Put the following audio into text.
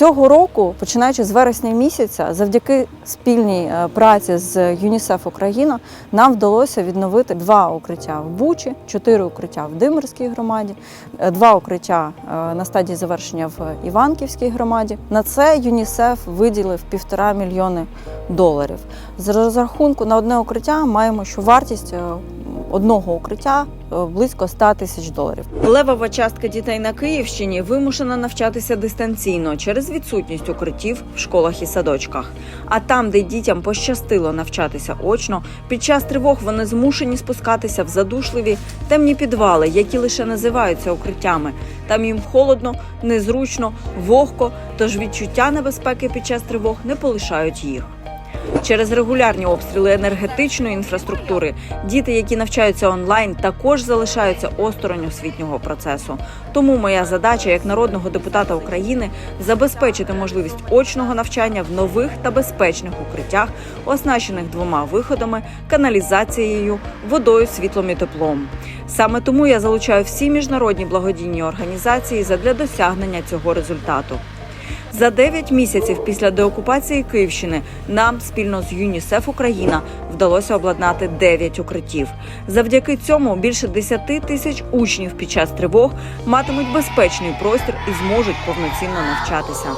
Цього року, починаючи з вересня місяця, завдяки спільній е, праці з ЮНІСЕФ Україна, нам вдалося відновити два укриття в Бучі, чотири укриття в Димирській громаді, е, два укриття е, на стадії завершення в Іванківській громаді. На це ЮНІСЕФ виділив півтора мільйони доларів. З розрахунку на одне укриття маємо, що вартість одного укриття е, близько 100 тисяч доларів. Левова частка дітей на Київщині вимушена навчатися дистанційно через відсутність укриттів в школах і садочках. А там, де дітям пощастило навчатися очно, під час тривог вони змушені спускатися в задушливі темні підвали, які лише називаються укриттями. Там їм холодно, незручно, вогко, тож відчуття небезпеки під час тривог не полишають їх. Через регулярні обстріли енергетичної інфраструктури діти, які навчаються онлайн, також залишаються осторонь освітнього процесу. Тому моя задача як народного депутата України забезпечити можливість очного навчання в нових та безпечних укриттях, оснащених двома виходами, каналізацією, водою, світлом і теплом. Саме тому я залучаю всі міжнародні благодійні організації задля досягнення цього результату. За 9 місяців після деокупації Київщини нам спільно з ЮНІСЕФ Україна вдалося обладнати 9 укриттів. Завдяки цьому більше 10 тисяч учнів під час тривог матимуть безпечний простір і зможуть повноцінно навчатися.